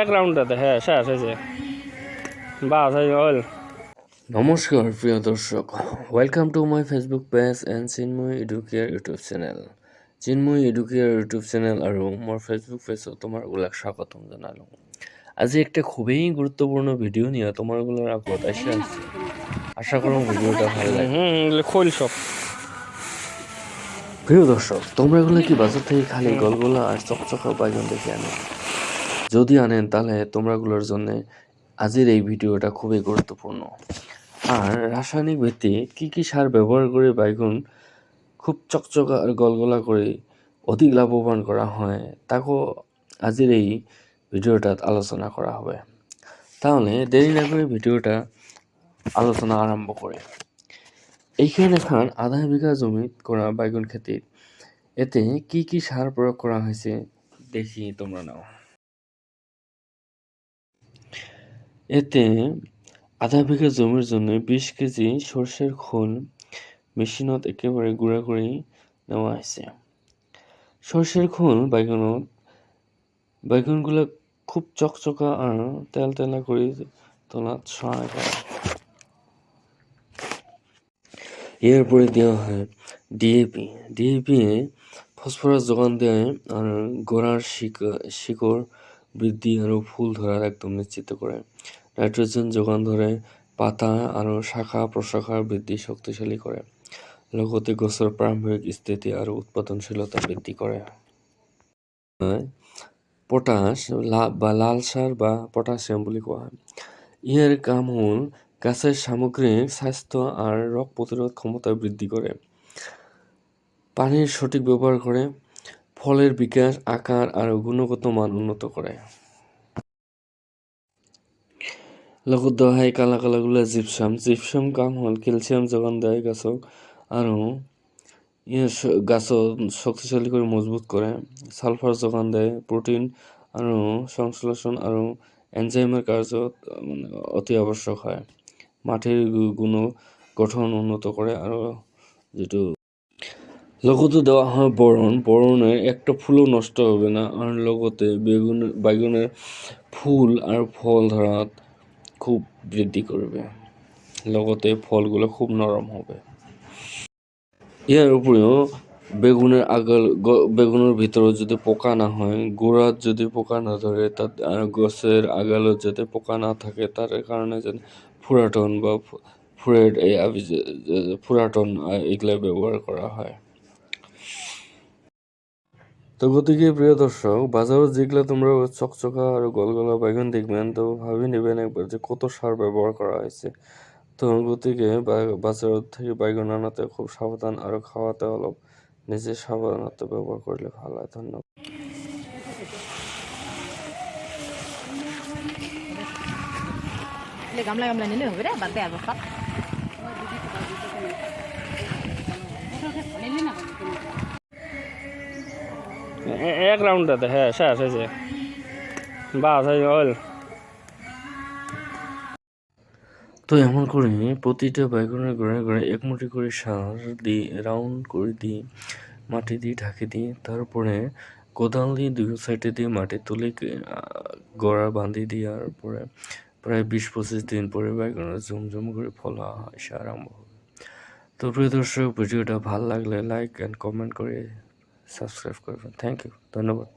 এক রাউন্ডটাতে হ্যাঁ শেষ হয়েছে বাস হয়ে গেল নমস্কার প্রিয় দর্শক। Welcome to my Facebook page and Chinmoy Educare YouTube channel Chinmoy Educare YouTube channel আৰু মোৰ ফেচবুক পেজত তোমাৰগুলাক স্বাগতম জনালোঁ। আজি একটা খুবই গুরুত্বপূর্ণ ভিডিও নিয়ে তোমারগুলোর আগত এসে আসছি আশা করো ভিডিওটা ভালো লাগে। খোল সব প্রিয় দর্শক তোমরা এগুলো কি বাজার থেকে খালি গলগোলা আর চকচকা বাইগন দেখে আনো? যদি আনেন, তাহলে তোমরাগুলোর জন্য আজকের এই ভিডিওটা খুবই গুরুত্বপূর্ণ। আর রাসায়নিক ভিত্তিক কি কি সার ব্যবহার করে বাইগন খুব চকচকা আর গলগলা করে অধিক লাভবান করা হয়, তাকেও আজকের এই ভিডিওটাত আলোচনা করা হবে। তাহলে দেরি না করে ভিডিওটা আলোচনা আরম্ভ করে। এইখানে খান আধা বিঘা জমিত করা বাইগন খেতির এতে কি কি সার প্রয়োগ করা হয়েছে দেখি তোমরা নাও। এতে আধা বিঘা জমির জন্য বিশ কেজি সর্ষের খোল মেশিনত একেবারে গুঁড়া করে নেওয়া হয়েছে। সর্ষের খোল বাইগনত বাইগনগুলো খুব চকচকা আর তেল তেলা করে তোলাত সহায় করে এরপরে দেওয়া হয় ডিএপি। ডিএপি ফসফরাস যোগান দেয় আর গোড়ার শিক- শিকড় বৃদ্ধি আর ফুল ধরার একদম নিশ্চিত করে। নাইট্রোজেন যোগান ধরে পাতা আৰু শাখা প্রশাখা বৃদ্ধি শক্তিশালী কৰে লগতে গছৰ প্ৰাৰম্ভিক স্থিতি আৰু উৎপাদনশীলতা বৃদ্ধি কৰে পটাছ বা লাল সাৰ বা পটাছিয়াম বুলি কোৱা হয় ইয়াৰ কাম হ'ল গাছের সামগ্রিক স্বাস্থ্য আর রোগ প্রতিরোধ ক্ষমতা বৃদ্ধি করে। পানির সঠিক ব্যবহার করে ফলের বিকাশ, আকার আর গুণগত মান উন্নত করে। দেওয়া হয় কালা কালাগুলা জিপসাম। জিপসাম কাম হল ক্যালসিয়াম যোগান দেয় গাছক আৰু ইয়ে স- শক্তিশালী করে মজবুত করে। সালফার যোগান দেয় প্ৰটিন আৰু সংশ্লেষণ আৰু এনজাইমের কাৰ্যত মানে অতি আৱশ্যক হয়। মাটিৰ গুণ গঠন উন্নত করে আৰু যেটো লগতে দেওয়া হয় বরণ বরণের একটা ফুলও নষ্ট হবে না। আর লগতে বেগুন বাইগনের ফুল আর ফল ধরাত খুব বৃদ্ধি করবে। লগতে ফলগুলো খুব নরম হবে। ইয়াৰ উপৰিও বেগুনের আগাল বেগুনের ভিতরে যদি পোকা না হয় গোড়াত যদি পোকা না ধরে তাত আর গছের আগালত যাতে পোকা না থাকে, তার কারণে যেন ফুরাটন বা ফু- ফুরেট এই ফুরাটন এগুলা ব্যবহার করা হয়। তো গতিকে প্রিয় দর্শক বাজারে যেগুলো তোমরা চকচকা আর গলগলা বাইগন দেখবেন তো ভাবি নেবেন একবার যে কত সার ব্যবহার করা হয়েছে। তো গতিকে বাজার থেকে বাইগন আনাতে খুব সাবধান আর খাওয়াতে অলপ নিজে সাবধানতা ব্যবহার করলে ভালো হয়। ধন্যবাদ। gamla gamla নিলে হবে রে বাদ আর বস্তা এক রাউন্ডটাতে হ্যাঁ শেষ হয়েছে বাস হয়ে গেল তো এমন করে প্রতিটা বাইগনের গোড়ায় গোড়ায় এক মুঠি করে সার দিয়ে, রাউন্ড করে দিই মাটি দিয়ে ঢাকে দিই তারপরে কোদাল দিয়ে দুই সাইডে দিয়ে মাটি তুলে গোড়া বাঁধি দিয়ে পরে প্রায় বিশ পঁচিশ দিন পরে বাইগনের ঝুমঝুম করে ফল আসা আরম্ভ তো প্রিয় দর্শক, ভিডিওটা ভালো লাগলে লাইক অ্যান্ড কমেন্ট করে সাবস্ক্রাইব করবেন। থ্যাংক ইউ ধন্যবাদ।